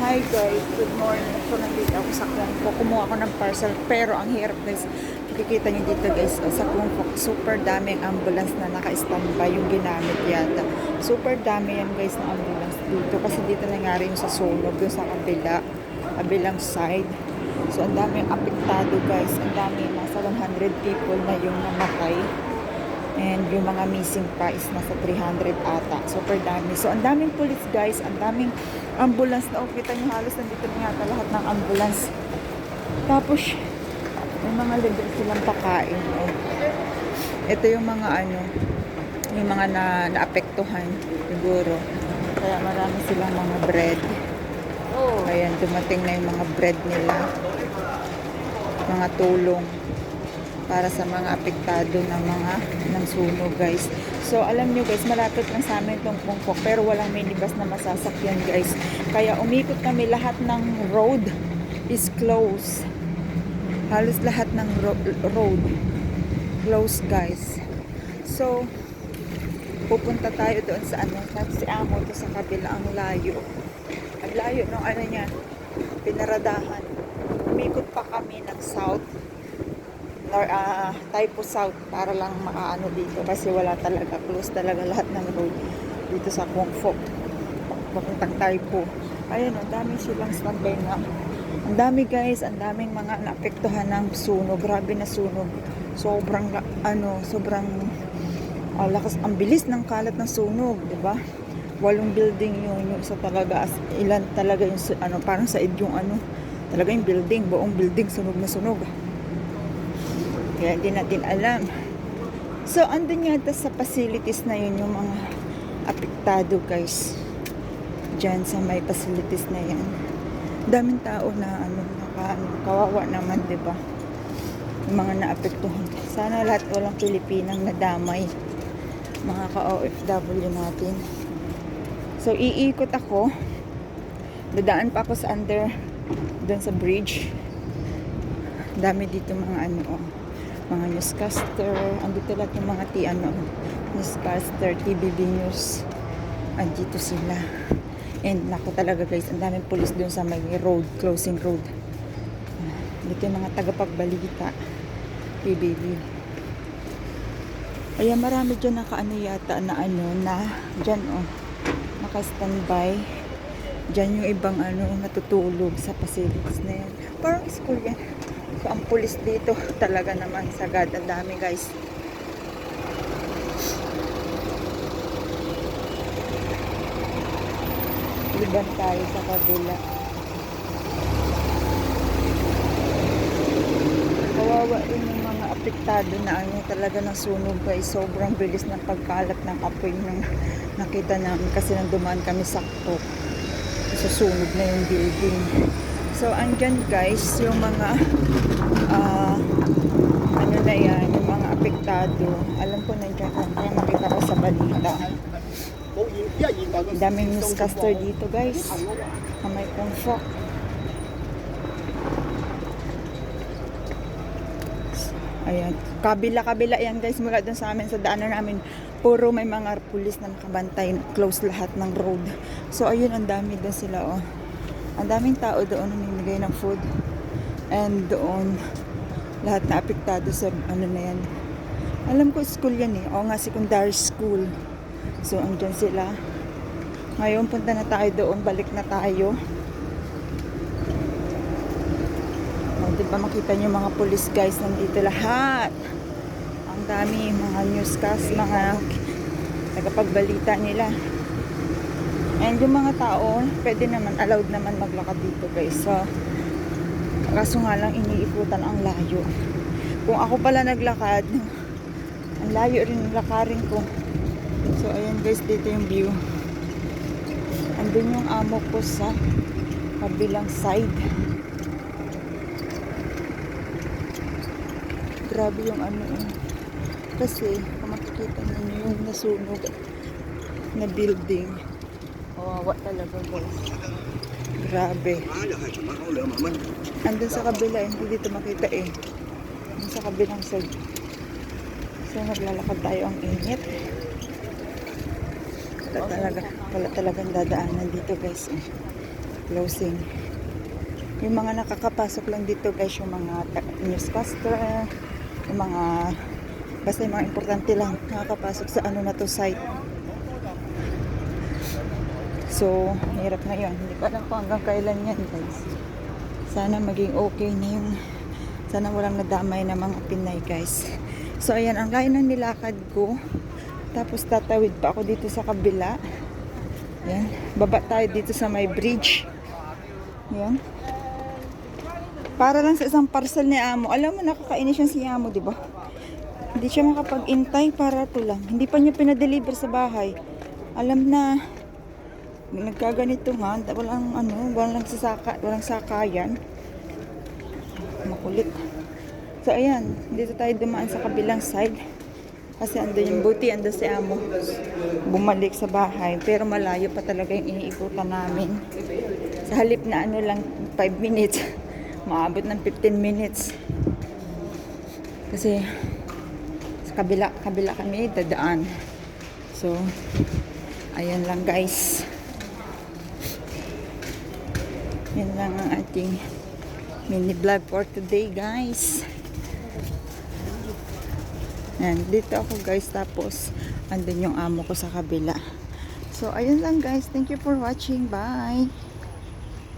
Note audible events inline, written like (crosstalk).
Hi guys, good morning. So nandito ako sa Kungfok. Kumuha ako ng parcel pero ang hirap guys. Makikita niyo dito guys oh, sa Kungfok. Super daming ambulance na naka-standby yung ginamit yata. Super dami yan guys ng ambulance dito kasi dito nangyari yung sa sunog doon sa kabila. Kabilang side. So ang daming apektado guys. Ang dami. Nasa 100 people na yung namatay. And yung mga missing pa is nasa 300 ata. Super dami. So, ang daming police guys. Ang daming ambulance na. Kita nyo halos nandito na yata lahat ng ambulance. Tapos, may mga libre silang pakain. Oh. Ito yung mga ano, yung mga na, naapektuhan siguro. Kaya marami silang mga bread. Oh. Ayan, dumating na yung mga bread nila. Mga tulong para sa mga apektado ng mga ng sunog guys. So alam nyo guys, malapit lang sa amin itong pungkok pero walang minibus na masasakyan guys. Kaya umikot kami lahat ng road is closed. Halos lahat ng ro- road closed guys. So pupunta tayo doon sa ano, si Amo to sa kabila ang layo. Ang layo ng ano niya, pinaradahan. Umikot pa kami ng south or uh, Taipo South para lang makaano dito kasi wala talaga close talaga lahat ng road dito sa Kungfok papuntang Taipo ayun ang dami silang standby na ang dami guys ang daming mga naapektuhan ng sunog. Grabe na sunog. Sobrang ano sobrang ah, lakas. Ang bilis ng kalat ng sunog di ba? Walong building yun yung isa talaga as ilan talaga yung ano parang sa yung ano talaga yung building buong building sunog na sunog kaya hindi natin alam. So, andun yata sa facilities na yun yung mga apektado guys. Diyan sa may facilities na yan. Daming tao na ano, naka, ano, kawawa naman, di ba? Yung mga naapektuhan. Sana lahat walang Pilipinang nadamay. Mga ka-OFW natin. So, iikot ako. Dadaan pa ako sa under, doon sa bridge. Dami dito mga ano, oh mga newscaster, andito lahat ng mga ti ano, newscaster, TVB News. Andito sila. And nako talaga guys, ang daming police doon sa may road, closing road. Dito yung mga tagapagbalita. TVB. Ayan, marami dyan nakaano yata na ano, na dyan oh, naka-standby. Dyan yung ibang ano, natutulog sa facilities na yan. Parang school yan. So, ang pulis dito talaga naman sagad. Ang dami guys. Liban tayo sa kabila. Kawawa rin yung mga apektado na ano talaga ng sunog guys. Sobrang bilis ng pagkalat ng apoy nang nakita namin kasi nang dumaan kami sakto. Susunog na yung building. So, andyan guys, yung mga ah, ano na yan, yung mga apektado. Alam ko nandiyan, kaya makita ko sa balita. Daming newscaster dito guys. Kamay kong fok. Ayan. Kabila-kabila yan guys. Mula dun sa amin, sa daanan namin. Puro may mga pulis na nakabantay. Close lahat ng road. So ayun, ang dami dun sila oh. Ang daming tao doon namimigay ng food. And doon, lahat na apektado sa ano na yan. Alam ko school yan eh. O nga, secondary school. So, andyan sila. Ngayon, punta na tayo doon. Balik na tayo. O, diba makita nyo mga police guys nandito lahat. Ang dami, mga newscast, mga tagapagbalita nila. And yung mga tao, pwede naman, allowed naman maglakad dito guys. So, kaso nga lang iniikutan ang layo. Kung ako pala naglakad, ang layo rin ng lakarin ko. So, ayan guys, dito yung view. Andun yung amo ko sa kabilang side. Grabe yung ano eh. Kasi, kung makikita ninyo yung nasunog na building. Kawawa talaga guys. Grabe. Andun sa kabila, hindi dito makita eh. Andun sa kabilang side. So maglalakad tayo ang init. Wala talaga, wala talagang dadaanan dito guys. Eh. closing. Yung mga nakakapasok lang dito guys, yung mga newscaster, yung mga, basta yung mga importante lang nakakapasok sa ano na to site. So, hirap ngayon. Hindi ko alam kung hanggang kailan yan guys. Sana maging okay na yung, sana walang nadamay na mga Pinay guys. So, ayan, ang layo ng nilakad ko. Tapos tatawid pa ako dito sa kabila. Yan. Baba tayo dito sa may bridge. Yan. Para lang sa isang parcel ni Amo. Alam mo, nakakainis yan si Amo, di ba? Hindi siya makapag-intay para to lang. Hindi pa niya pinadeliver sa bahay. Alam na, nagkaganito nga, walang ano, walang sasaka, walang sakayan. Makulit. So, ayan, dito tayo dumaan sa kabilang side. Kasi ando yung buti, ando si Amo. Bumalik sa bahay. Pero malayo pa talaga yung iniikutan namin. Sa halip na ano lang, 5 minutes. (laughs) Maabot ng 15 minutes. Kasi sa kabila, kabila kami dadaan. So, ayan lang guys. Yan lang ang ating mini vlog for today guys. Yan, dito ako guys tapos andun yung amo ko sa kabila. So, ayun lang guys. Thank you for watching. Bye!